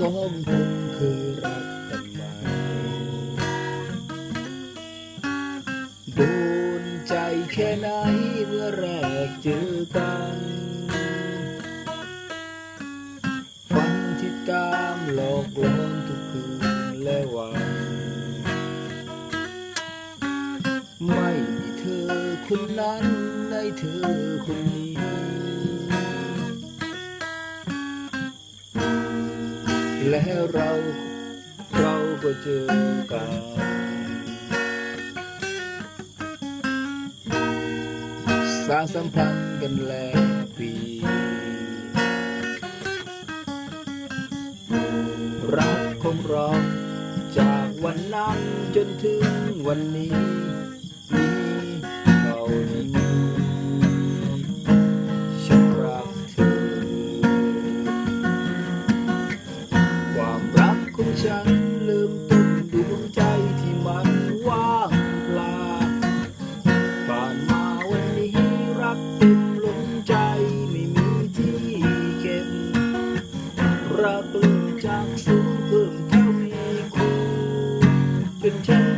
สองคนเคยรักกันไหมโดนใจแค่ไหนเมื่อแรกเจอกันฝันที่ตามหลอกลวงทุกคืนและวัน ไม่มีเธอคนนั้นในเธอคนนี้ แล้วเราเราก็เจอกันสารสัมพันธ์กันแล้วปี รักของเราจากวันนั้นจนถึงวันนี้ ของฉันเริ่มต้นดวงใจที่มันว่างเปล่าผ่านมาวันนี้รักเต็มล้นใจไม่มีที่เก็บ รักเริ่มจากศูนย์เพิ่มเท่ามีคูจนฉัน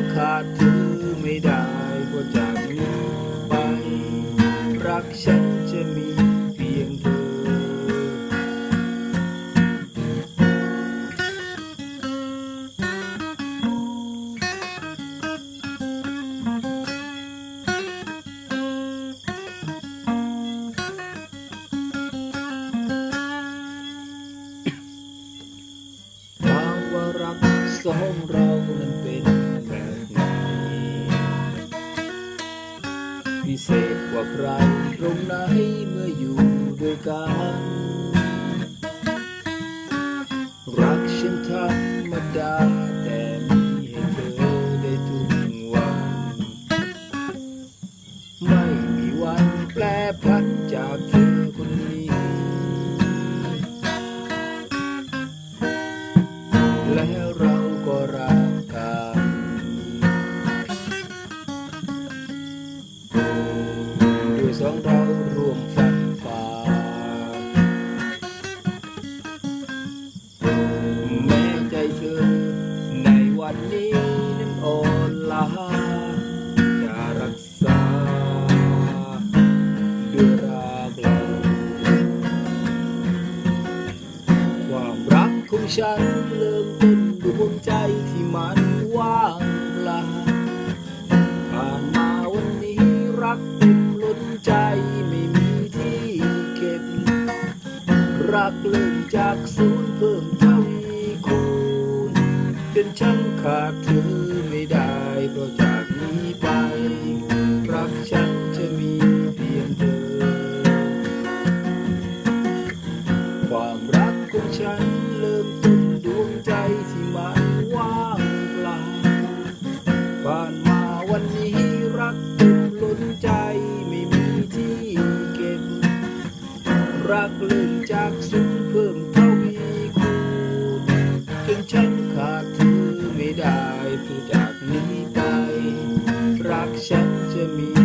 รักสองเรานั้นเป็นแบบไหนพิเศษกว่าใครตรงไหนเมื่ออยู่ด้วยกัน รักฉันธรรมดา องเรารวมฝันฝ่าแม้ใจเธอในวันนี้นั้นอ่อนล้าจะรักษาด้วยรักเราความรักของฉันเริ่มต้นด้วยดวงใจ จากศูนย์เพิ่มเท่าวีคูณจนฉันขาดเธอไม่ได้เพราะจากนี้ไป รักฉันจะมีเพียงเธอ ความรักของฉันเริ่มต้นดวงใจที่มันว่างเปล่าผ่านมาวันนี้รักเต็มล้นใจไม่มีที่เก็บ รักเริ่ me.